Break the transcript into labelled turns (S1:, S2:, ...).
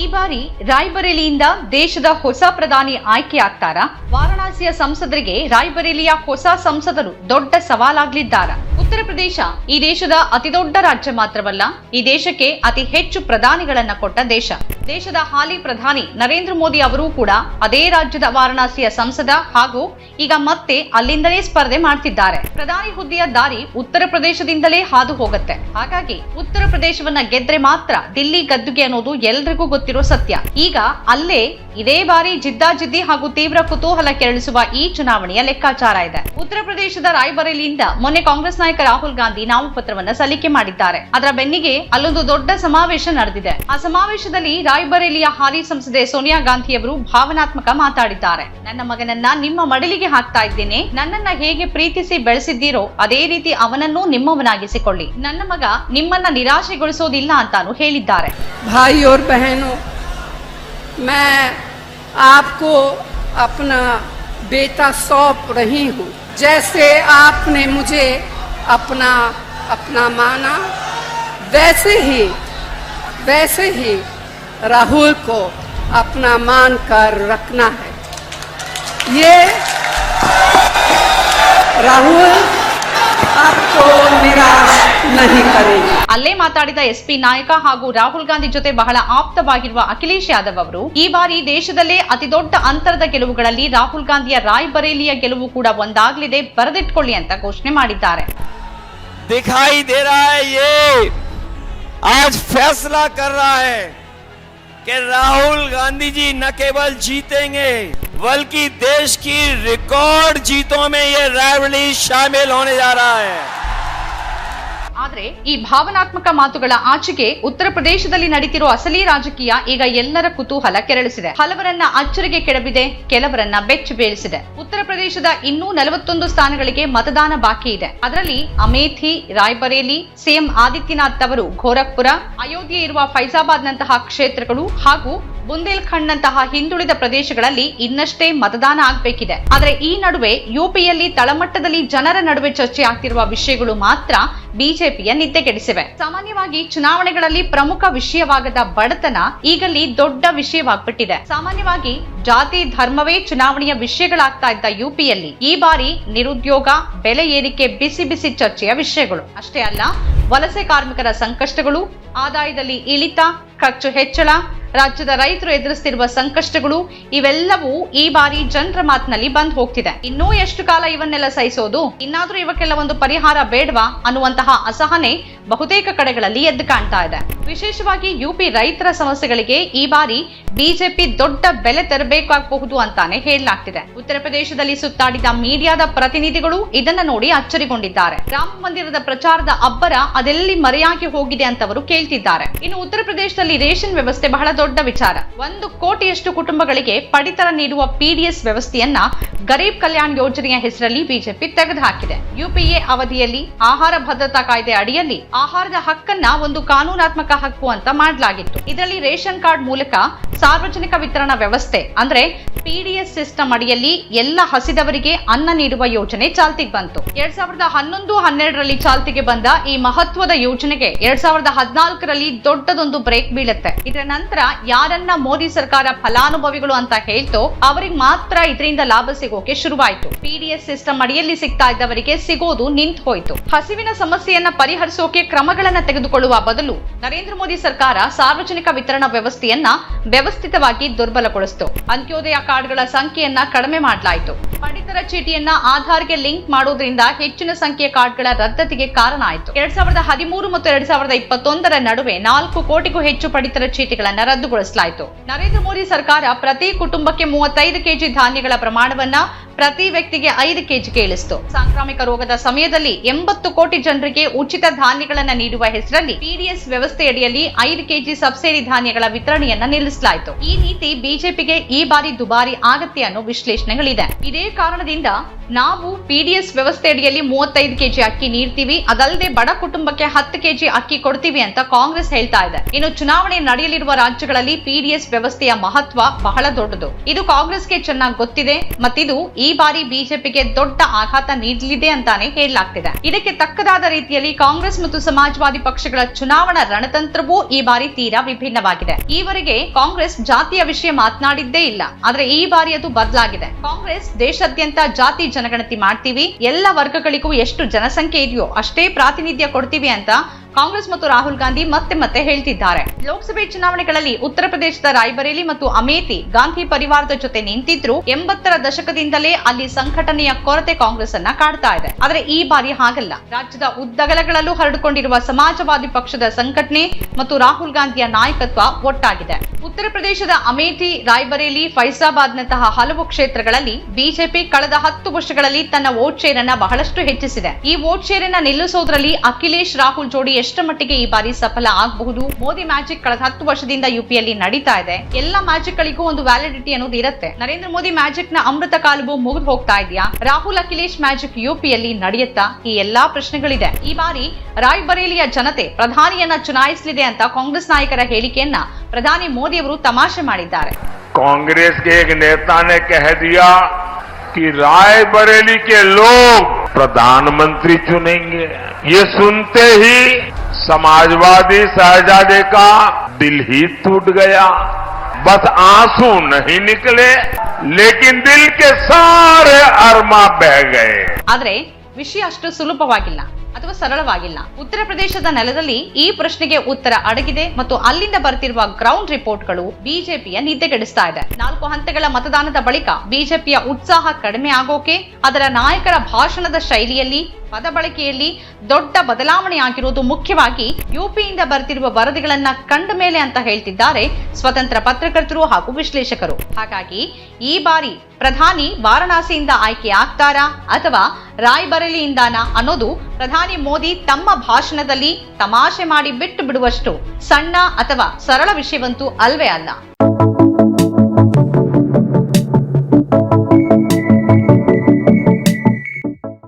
S1: ಈ ಬಾರಿ ರಾಯ್ಬರೇಲಿಯಿಂದ ದೇಶದ ಹೊಸ ಪ್ರಧಾನಿ ಆಯ್ಕೆಯಾಗ್ತಾರಾ? ವಾರಣಾಸಿಯ ಸಂಸದರಿಗೆ ರಾಯ್ಬರೇಲಿಯ ಹೊಸ ಸಂಸದರು ದೊಡ್ಡ ಸವಾಲಾಗ್ಲಿದ್ದಾರಾ? ಉತ್ತರ ಪ್ರದೇಶ ಈ ದೇಶದ ಅತಿದೊಡ್ಡ ರಾಜ್ಯ ಮಾತ್ರವಲ್ಲ, ಈ ದೇಶಕ್ಕೆ ಅತಿ ಹೆಚ್ಚು ಪ್ರಧಾನಿಗಳನ್ನ ಕೊಟ್ಟ ದೇಶ. ದೇಶದ ಹಾಲಿ ಪ್ರಧಾನಿ ನರೇಂದ್ರ ಮೋದಿ ಅವರೂ ಕೂಡ ಅದೇ ರಾಜ್ಯದ ವಾರಣಾಸಿಯ ಸಂಸದ ಹಾಗೂ ಈಗ ಮತ್ತೆ ಅಲ್ಲಿಂದಲೇ ಸ್ಪರ್ಧೆ ಮಾಡ್ತಿದ್ದಾರೆ. ಪ್ರಧಾನಿ ಹುದ್ದೆಯ ದಾರಿ ಉತ್ತರ ಪ್ರದೇಶದಿಂದಲೇ ಹಾದು ಹೋಗುತ್ತೆ. ಹಾಗಾಗಿ ಉತ್ತರ ಪ್ರದೇಶವನ್ನ ಗೆದ್ರೆ ಮಾತ್ರ ದಿಲ್ಲಿ ಗದ್ದುಗೆ ಅನ್ನೋದು ಎಲ್ರಿಗೂ ಗೊತ್ತಿರೋ ಸತ್ಯ. ಈಗ ಅಲ್ಲೇ ಇದೇ ಬಾರಿ ಜಿದ್ದಾಜಿದ್ದಿ ಹಾಗೂ ತೀವ್ರ ಕುತೂಹಲ ಕೆರಳಿಸುವ ಈ ಚುನಾವಣೆಯ ಲೆಕ್ಕಾಚಾರ ಇದೆ. ಉತ್ತರ ಪ್ರದೇಶದ ರಾಯ್ಬರೇಲಿಯಿಂದ ಮೊನ್ನೆ ಕಾಂಗ್ರೆಸ್ ನಾಯಕ ರಾಹುಲ್ ಗಾಂಧಿ ನಾಮಪತ್ರವನ್ನ ಸಲ್ಲಿಕೆ ಮಾಡಿದ್ದಾರೆ. ಅದರ ಬೆನ್ನಿಗೆ ಅಲ್ಲೊಂದು ದೊಡ್ಡ ಸಮಾವೇಶ ನಡೆದಿದೆ. ಆ ಸಮಾವೇಶದಲ್ಲಿ ರಾಯ್ಬರೇಲಿಯ ಹಾಲಿ ಸಂಸದೆ ಸೋನಿಯಾ ಗಾಂಧಿ ಅವರು ಭಾವನಾತ್ಮಕ ಮಾತಾಡಿದ್ದಾರೆ ನನ್ನ ಮಗನನ್ನ ನಿಮ್ಮ ಮಡಲಿಗೆ ಹಾಕ್ತಾ ಇದ್ದೇನೆ ನನ್ನನ್ನ ಹೇಗೆ ಪ್ರೀತಿಸಿ ಬೆಳೆಸಿದ್ದೀರೋ ಅದೇ ರೀತಿ ಅವನನ್ನೂ ನಿಮ್ಮವನಾಗಿಸಿಕೊಳ್ಳಿ ನನ್ನ ಮಗ ನಿಮ್ಮನ್ನ ನಿರಾಶೆಗೊಳಿಸೋದಿಲ್ಲ ಅಂತಾನು ಹೇಳಿದ್ದಾರೆ
S2: भाई और बहनों मैं आपको अपना बेटा सौंप रही हूँ जैसे आपने मुझे अपना अपना माना वैसे ही वैसे ही राहुल को अपना मान कर रखना है ये राहुल आपको निराश नहीं करेंगे
S1: ಅಲ್ಲೇ ಮಾತಾಡಿದ ಎಸ್ಪಿ ನಾಯಕ ಹಾಗೂ ರಾಹುಲ್ ಗಾಂಧಿ ಜೊತೆ ಬಹಳ ಆಪ್ತವಾಗಿರುವ ಅಖಿಲೇಶ್ ಯಾದವ್ ಅವರು ಈ ಬಾರಿ ದೇಶದಲ್ಲೇ ಅತಿದೊಡ್ಡ ಅಂತರದ ಗೆಲುವುಗಳಲ್ಲಿ ರಾಹುಲ್ ಗಾಂಧಿಯ ರಾಯ್ಬರೇಲಿಯ ಗೆಲುವು ಕೂಡ ಒಂದಾಗ್ಲಿದೆ ಬರೆದಿಟ್ಕೊಳ್ಳಿ ಅಂತ ಘೋಷಣೆ ಮಾಡಿದ್ದಾರೆ
S3: दिखाई दे रहा है ये आज फैसला कर रहा है कि राहुल गांधी जी न केवल जीतेंगे, बल्कि देश की रिकॉर्ड जीतों में ये रायबली शामिल होने जा रहा है।
S1: ಆದ್ರೆ ಈ ಭಾವನಾತ್ಮಕ ಮಾತುಗಳ ಆಚೆಗೆ ಉತ್ತರ ಪ್ರದೇಶದಲ್ಲಿ ನಡೀತಿರೋ ಅಸಲಿ ರಾಜಕೀಯ ಈಗ ಎಲ್ಲರ ಕುತೂಹಲ ಕೆರಳಿಸಿದೆ. ಹಲವರನ್ನ ಅಚ್ಚರಿಗೆ ಕೆಡಬಿದೆ, ಕೆಲವರನ್ನ ಬೆಚ್ಚಿ ಬೀಳಿಸಿದೆ. ಉತ್ತರ ಪ್ರದೇಶದ ಇನ್ನೂ ನಲವತ್ತೊಂದು ಸ್ಥಾನಗಳಿಗೆ ಮತದಾನ ಬಾಕಿ ಇದೆ. ಅದರಲ್ಲಿ ಅಮೇಥಿ, ರಾಯ್ಬರೇಲಿ, ಸಿಎಂ ಆದಿತ್ಯನಾಥ್ ಅವರು ಗೋರಖ್ಪುರ ಅಯೋಧ್ಯೆ ಇರುವ ಫೈಜಾಬಾದ್ ನಂತಹ ಕ್ಷೇತ್ರಗಳು ಹಾಗೂ ಬುಂದೇಲ್ಖಂಡ್ ನಂತಹ ಹಿಂದುಳಿದ ಪ್ರದೇಶಗಳಲ್ಲಿ ಇನ್ನಷ್ಟೇ ಮತದಾನ ಆಗಬೇಕಿದೆ. ಆದರೆ ಈ ನಡುವೆ ಯುಪಿಯಲ್ಲಿ ತಳಮಟ್ಟದಲ್ಲಿ ಜನರ ನಡುವೆ ಚರ್ಚೆ ಆಗ್ತಿರುವ ವಿಷಯಗಳು ಮಾತ್ರ ಬಿಜೆಪಿಯ ನಿದ್ದೆಗೆಡಿಸಿವೆ. ಸಾಮಾನ್ಯವಾಗಿ ಚುನಾವಣೆಗಳಲ್ಲಿ ಪ್ರಮುಖ ವಿಷಯವಾಗದ ಬಡತನ ಈಗಲ್ಲಿ ದೊಡ್ಡ ವಿಷಯವಾಗ್ಬಿಟ್ಟಿದೆ. ಸಾಮಾನ್ಯವಾಗಿ ಜಾತಿ ಧರ್ಮವೇ ಚುನಾವಣೆಯ ವಿಷಯಗಳಾಗ್ತಾ ಇದ್ದ ಯುಪಿಯಲ್ಲಿ ಈ ಬಾರಿ ನಿರುದ್ಯೋಗ, ಬೆಲೆ ಏರಿಕೆ, ಬಿಸಿ ಬಿಸಿ ಚರ್ಚೆಯ ವಿಷಯಗಳು. ಅಷ್ಟೇ ಅಲ್ಲ, ವಲಸೆ ಕಾರ್ಮಿಕರ ಸಂಕಷ್ಟಗಳು, ಆದಾಯದಲ್ಲಿ ಇಳಿತ, ಖರ್ಚು ಹೆಚ್ಚಳ ರಾಜ್ಯದ ರೈತರು ಎದುರಿಸ್ತಿರುವ ಸಂಕಷ್ಟಗಳು ಇವೆಲ್ಲವೂ ಈ ಬಾರಿ ಜನರ ಮಾತಿನಲ್ಲಿ ಬಂದ್ ಹೋಗ್ತಿದೆ. ಇನ್ನೂ ಎಷ್ಟು ಕಾಲ ಇವನ್ನೆಲ್ಲ ಸಹಿಸೋದು? ಇನ್ನಾದ್ರೂ ಇವಕ್ಕೆಲ್ಲ ಒಂದು ಪರಿಹಾರ ಬೇಡವಾ? ಅನ್ನುವಂತಹ ಅಸಹನೆ ಬಹುತೇಕ ಕಡೆಗಳಲ್ಲಿ ಎದ್ದು ಕಾಣ್ತಾ ಇದೆ. ವಿಶೇಷವಾಗಿ ಯುಪಿ ರೈತರ ಸಮಸ್ಯೆಗಳಿಗೆ ಈ ಬಾರಿ ಬಿಜೆಪಿ ದೊಡ್ಡ ಬೆಲೆ ತೆರಬೇಕಾಗಬಹುದು ಅಂತಾನೆ ಹೇಳಲಾಗ್ತಿದೆ. ಉತ್ತರ ಪ್ರದೇಶದಲ್ಲಿ ಸುತ್ತಾಡಿದ ಮೀಡಿಯಾದ ಪ್ರತಿನಿಧಿಗಳು ಇದನ್ನ ನೋಡಿ ಅಚ್ಚರಿಗೊಂಡಿದ್ದಾರೆ. ರಾಮ ಮಂದಿರದ ಪ್ರಚಾರದ ಅಬ್ಬರ ಅದೆಲ್ಲಿ ಮರೆಯಾಗಿ ಹೋಗಿದೆ ಅಂತವರು ಕೇಳ್ತಿದ್ದಾರೆ. ಇನ್ನು ಉತ್ತರ ಪ್ರದೇಶದಲ್ಲಿ ರೇಷನ್ ವ್ಯವಸ್ಥೆ ಬಹಳ ದೊಡ್ಡ ವಿಚಾರ. ಒಂದು ಕೋಟಿಯಷ್ಟು ಕುಟುಂಬಗಳಿಗೆ ಪಡಿತರ ನೀಡುವ ಪಿಡಿಎಸ್ ವ್ಯವಸ್ಥೆಯನ್ನ ಗರೀಬ್ ಕಲ್ಯಾಣ್ ಯೋಜನೆಯ ಹೆಸರಲ್ಲಿ ಬಿಜೆಪಿ ತೆಗೆದುಹಾಕಿದೆ. ಯುಪಿಎ ಅವಧಿಯಲ್ಲಿ ಆಹಾರ ಭದ್ರತಾ ಕಾಯ್ದೆ ಅಡಿಯಲ್ಲಿ ಆಹಾರದ ಹಕ್ಕನ್ನ ಒಂದು ಕಾನೂನಾತ್ಮಕ ಹಕ್ಕು ಅಂತ ಮಾಡಲಾಗಿತ್ತು. ಇದರಲ್ಲಿ ರೇಷನ್ ಕಾರ್ಡ್ ಮೂಲಕ ಸಾರ್ವಜನಿಕ ವಿತರಣಾ ವ್ಯವಸ್ಥೆ, ಅಂದ್ರೆ ಪಿಡಿಎಸ್ ಸಿಸ್ಟಮ್ ಅಡಿಯಲ್ಲಿ ಎಲ್ಲ ಹಸಿದವರಿಗೆ ಅನ್ನ ನೀಡುವ ಯೋಜನೆ ಚಾಲ್ತಿಗೆ ಬಂತು. ಎರಡ್ ಸಾವಿರದ ಹನ್ನೊಂದು, ಹನ್ನೆರಡರಲ್ಲಿ ಚಾಲ್ತಿಗೆ ಬಂದ ಈ ಮಹತ್ವದ ಯೋಜನೆಗೆ ಎರಡ್ ಸಾವಿರದ ಹದಿನಾಲ್ಕರಲ್ಲಿ ದೊಡ್ಡದೊಂದು ಬ್ರೇಕ್ ಬೀಳುತ್ತೆ. ಇದರ ನಂತರ ಯಾರನ್ನ ಮೋದಿ ಸರ್ಕಾರ ಫಲಾನುಭವಿಗಳು ಅಂತ ಹೇಳ್ತೋ ಅವರಿಗೆ ಮಾತ್ರ ಇದರಿಂದ ಲಾಭ ಸಿಗೋಕೆ ಶುರುವಾಯಿತು. ಪಿಡಿಎಸ್ ಸಿಸ್ಟಮ್ ಅಡಿಯಲ್ಲಿ ಸಿಗ್ತಾ ಇದ್ದವರಿಗೆ ಸಿಗೋದು ನಿಂತು ಹೋಯಿತು. ಹಸಿವಿನ ಸಮಸ್ಯೆಯನ್ನ ಪರಿಹರಿಸೋಕೆ ಕ್ರಮಗಳನ್ನ ತೆಗೆದುಕೊಳ್ಳುವ ಬದಲು ನರೇಂದ್ರ ಮೋದಿ ಸರ್ಕಾರ ಸಾರ್ವಜನಿಕ ವಿತರಣಾ ವ್ಯವಸ್ಥೆಯನ್ನ ವ್ಯವಸ್ಥಿತವಾಗಿ ದುರ್ಬಲಗೊಳಿಸಿತು. ಅಂತ್ಯೋದಯ ಕಾರ್ಡ್ಗಳ ಸಂಖ್ಯೆಯನ್ನ ಕಡಿಮೆ ಮಾಡಲಾಯಿತು. ಪಡಿತರ ಚೀಟಿಯನ್ನ ಆಧಾರ್ಗೆ ಲಿಂಕ್ ಮಾಡೋದ್ರಿಂದ ಹೆಚ್ಚಿನ ಸಂಖ್ಯೆಯ ಕಾರ್ಡ್ಗಳ ರದ್ದತಿಗೆ ಕಾರಣ ಆಯಿತು. ಎರಡ್ ಸಾವಿರದ ಹದಿಮೂರು ಮತ್ತು ಎರಡ್ ಸಾವಿರದ ಇಪ್ಪತ್ತೊಂದರ ನಡುವೆ ನಾಲ್ಕು ಕೋಟಿಗೂ ಹೆಚ್ಚು ಪಡಿತರ ಚೀಟಿಗಳನ್ನ ರದ್ದುಗೊಳಿಸಲಾಯಿತು ನರೇಂದ್ರ ಮೋದಿ ಸರ್ಕಾರ ಪ್ರತಿ ಕುಟುಂಬಕ್ಕೆ ಮೂವತ್ತೈದು ಕೆಜಿ ಧಾನ್ಯಗಳ ಪ್ರಮಾಣವನ್ನ ಪ್ರತಿ ವ್ಯಕ್ತಿಗೆ ಐದು ಕೆಜಿ ಕೇಳಿಸ್ತು. ಸಾಂಕ್ರಾಮಿಕ ರೋಗದ ಸಮಯದಲ್ಲಿ ಎಂಬತ್ತು ಕೋಟಿ ಜನರಿಗೆ ಉಚಿತ ಧಾನ್ಯಗಳನ್ನು ನೀಡುವ ಹೆಸರಲ್ಲಿ ಪಿಡಿಎಸ್ ವ್ಯವಸ್ಥೆಯಡಿಯಲ್ಲಿ ಐದು ಕೆಜಿ ಸಬ್ಸಿಡಿ ಧಾನ್ಯಗಳ ವಿತರಣೆಯನ್ನ ನಿಲ್ಲಿಸಲಾಯಿತು. ಈ ನೀತಿ ಬಿಜೆಪಿಗೆ ಈ ಬಾರಿ ದುಬಾರಿ ಆಗತ್ತೆ ಅನ್ನೋ ವಿಶ್ಲೇಷಣೆಗಳಿದೆ. ಇದೇ ಕಾರಣದಿಂದ ನಾವು ಪಿಡಿಎಸ್ ವ್ಯವಸ್ಥೆಯಡಿಯಲ್ಲಿ ಮೂವತ್ತೈದು ಕೆಜಿ ಅಕ್ಕಿ ನೀಡ್ತೀವಿ. ಅದಲ್ಲದೆ ಬಡ ಕುಟುಂಬಕ್ಕೆ ಹತ್ತು ಕೆಜಿ ಅಕ್ಕಿ ಕೊಡ್ತೀವಿ ಅಂತ ಕಾಂಗ್ರೆಸ್ ಹೇಳ್ತಾ ಇದೆ. ಇನ್ನು ಚುನಾವಣೆ ನಡೆಯಲಿರುವ ರಾಜ್ಯಗಳಲ್ಲಿ ಪಿಡಿಎಸ್ ವ್ಯವಸ್ಥೆಯ ಮಹತ್ವ ಬಹಳ ದೊಡ್ಡದು. ಇದು ಕಾಂಗ್ರೆಸ್ಗೆ ಚೆನ್ನಾಗಿ ಗೊತ್ತಿದೆ. ಮತ್ತಿದು ಈ ಬಾರಿ ಬಿಜೆಪಿಗೆ ದೊಡ್ಡ ಆಘಾತ ನೀಡಲಿದೆ ಅಂತಾನೆ ಹೇಳಲಾಗ್ತಿದೆ. ಇದಕ್ಕೆ ತಕ್ಕದಾದ ರೀತಿಯಲ್ಲಿ ಕಾಂಗ್ರೆಸ್ ಮತ್ತು ಸಮಾಜವಾದಿ ಪಕ್ಷಗಳ ಚುನಾವಣಾ ರಣತಂತ್ರವೂ ಈ ಬಾರಿ ತೀರಾ ವಿಭಿನ್ನವಾಗಿದೆ. ಈವರೆಗೆ ಕಾಂಗ್ರೆಸ್ ಜಾತಿಯ ವಿಷಯ ಮಾತನಾಡಿದ್ದೇ ಇಲ್ಲ. ಆದ್ರೆ ಈ ಬಾರಿ ಅದು ಬದಲಾಗಿದೆ. ಕಾಂಗ್ರೆಸ್ ದೇಶಾದ್ಯಂತ ಜಾತಿ ಜನಗಣತಿ ಮಾಡ್ತೀವಿ. ಎಲ್ಲ ವರ್ಗಗಳಿಗೂ ಎಷ್ಟು ಜನಸಂಖ್ಯೆ ಇದೆಯೋ ಅಷ್ಟೇ ಪ್ರಾತಿನಿಧ್ಯ ಕೊಡ್ತೀವಿ ಅಂತ ಕಾಂಗ್ರೆಸ್ ಮತ್ತು ರಾಹುಲ್ ಗಾಂಧಿ ಮತ್ತೆ ಮತ್ತೆ ಹೇಳ್ತಿದ್ದಾರೆ. ಲೋಕಸಭೆ ಚುನಾವಣೆಗಳಲ್ಲಿ ಉತ್ತರ ಪ್ರದೇಶದ ರಾಯ್ಬರೇಲಿ ಮತ್ತು ಅಮೇಥಿ, ಗಾಂಧಿ ಪರಿವಾರದ ಜೊತೆ ನಿಂತಿದ್ರು ಎಂಬತ್ತರ ದಶಕದಿಂದಲೇ ಅಲ್ಲಿ ಸಂಘಟನೆಯ ಕೊರತೆ ಕಾಂಗ್ರೆಸ್ ಅನ್ನ ಕಾಡ್ತಾ ಇದೆ. ಆದರೆ ಈ ಬಾರಿ ಹಾಗಲ್ಲ. ರಾಜ್ಯದ ಉದ್ದಗಲಗಳಲ್ಲೂ ಹರಡಿಕೊಂಡಿರುವ ಸಮಾಜವಾದಿ ಪಕ್ಷದ ಸಂಘಟನೆ ಮತ್ತು ರಾಹುಲ್ ಗಾಂಧಿಯ ನಾಯಕತ್ವ ಒಟ್ಟಾಗಿದೆ. ಉತ್ತರ ಪ್ರದೇಶದ ಅಮೇಥಿ, ರಾಯ್ಬರೇಲಿ ಫೈಜಾಬಾದ್ನಂತಹ ಹಲವು ಕ್ಷೇತ್ರಗಳಲ್ಲಿ ಬಿಜೆಪಿ ಕಳೆದ ಹತ್ತು ವರ್ಷಗಳಲ್ಲಿ ತನ್ನ ವೋಟ್ ಶೇರ್ ಅನ್ನ ಬಹಳಷ್ಟು ಹೆಚ್ಚಿಸಿದೆ. ಈ ವೋಟ್ ಶೇರ್ ಅನ್ನ ನಿಲ್ಲಿಸೋದ್ರಲ್ಲಿ ಅಖಿಲೇಶ್, ರಾಹುಲ್ ಜೋಡಿ ಎಷ್ಟರ ಮಟ್ಟಿಗೆ ಈ ಬಾರಿ ಸಫಲ ಆಗಬಹುದು ಮೋದಿ ಮ್ಯಾಜಿಕ್ ಕಳೆದ ಹತ್ತು ವರ್ಷದಿಂದ ಯುಪಿಯಲ್ಲಿ ನಡೀತಾ ಇದೆ ಎಲ್ಲ ಮ್ಯಾಜಿಕ್ ಗಳಿಗೂ ಒಂದು ವ್ಯಾಲಿಡಿಟಿ ಅನ್ನೋದು ಇರುತ್ತೆ ನರೇಂದ್ರ ಮೋದಿ ಮ್ಯಾಜಿಕ್ ನ ಅಮೃತ ಕಾಲವು ಮುಗಿದು ಹೋಗ್ತಾ ಇದೆಯಾ ರಾಹುಲ್ ಅಖಿಲೇಶ್ ಮ್ಯಾಜಿಕ್ ಯುಪಿಯಲ್ಲಿ ನಡೆಯುತ್ತಾ ಈ ಎಲ್ಲಾ ಪ್ರಶ್ನೆಗಳಿದೆ ಈ ಬಾರಿ ರಾಯ್ಬರೇಲಿಯ ಜನತೆ ಪ್ರಧಾನಿಯನ್ನ ಚುನಾಯಿಸಲಿದೆ ಅಂತ ಕಾಂಗ್ರೆಸ್ ನಾಯಕರ ಹೇಳಿಕೆಯನ್ನ ಪ್ರಧಾನಿ ಮೋದಿ ಅವರು ತಮಾಷೆ ಮಾಡಿದ್ದಾರೆ
S4: कांग्रेस के एक नेता ने कह दिया कि रायबरेली के लोग प्रधानमंत्री चुनेंगे ये सुनते ही समाजवादी शहजादे का दिल ही टूट गया बस आंसू नहीं निकले लेकिन दिल के सारे अरमा बह गए
S1: ಆದ್ರೆ ವಿಷಯ ಅಷ್ಟು ಸುಲಭವಾಗಿಲ್ಲ ಅಥವಾ ಸರಳವಾಗಿಲ್ಲ ಉತ್ತರ ಪ್ರದೇಶದ ನೆಲದಲ್ಲಿ ಈ ಪ್ರಶ್ನೆಗೆ ಉತ್ತರ ಅಡಗಿದೆ ಮತ್ತು ಅಲ್ಲಿಂದ ಬರ್ತಿರುವ ಗ್ರೌಂಡ್ ರಿಪೋರ್ಟ್ಗಳು ಬಿಜೆಪಿಯ ನಿದ್ದೆಗೆಡಿಸ್ತಾ ಇದೆ ನಾಲ್ಕು ಹಂತಗಳ ಮತದಾನದ ಬಳಿಕ ಬಿಜೆಪಿಯ ಉತ್ಸಾಹ ಕಡಿಮೆ ಆಗೋಕೆ ಅದರ ನಾಯಕರ ಭಾಷಣದ ಶೈಲಿಯಲ್ಲಿ ಪದ ಬಳಕೆಯಲ್ಲಿ ದೊಡ್ಡ ಬದಲಾವಣೆ ಆಗಿರುವುದು ಮುಖ್ಯವಾಗಿ ಯುಪಿಯಿಂದ ಬರ್ತಿರುವ ವರದಿಗಳನ್ನ ಕಂಡ ಮೇಲೆ ಅಂತ ಹೇಳ್ತಿದ್ದಾರೆ ಸ್ವತಂತ್ರ ಪತ್ರಕರ್ತರು ಹಾಗೂ ವಿಶ್ಲೇಷಕರು. ಹಾಗಾಗಿ ಈ ಬಾರಿ ಪ್ರಧಾನಿ ವಾರಣಾಸಿಯಿಂದ ಆಯ್ಕೆ ಆಗ್ತಾರಾ ಅಥವಾ ರಾಯ್ಬರೇಲಿಯಿಂದಾನ ಅನ್ನೋದು ಪ್ರಧಾನಿ ಮೋದಿ ತಮ್ಮ ಭಾಷಣದಲ್ಲಿ ತಮಾಷೆ ಮಾಡಿ ಬಿಟ್ಟು ಬಿಡುವಷ್ಟು ಸಣ್ಣ ಅಥವಾ ಸರಳ ವಿಷಯವಂತೂ ಅಲ್ವೇ ಅಲ್ಲ.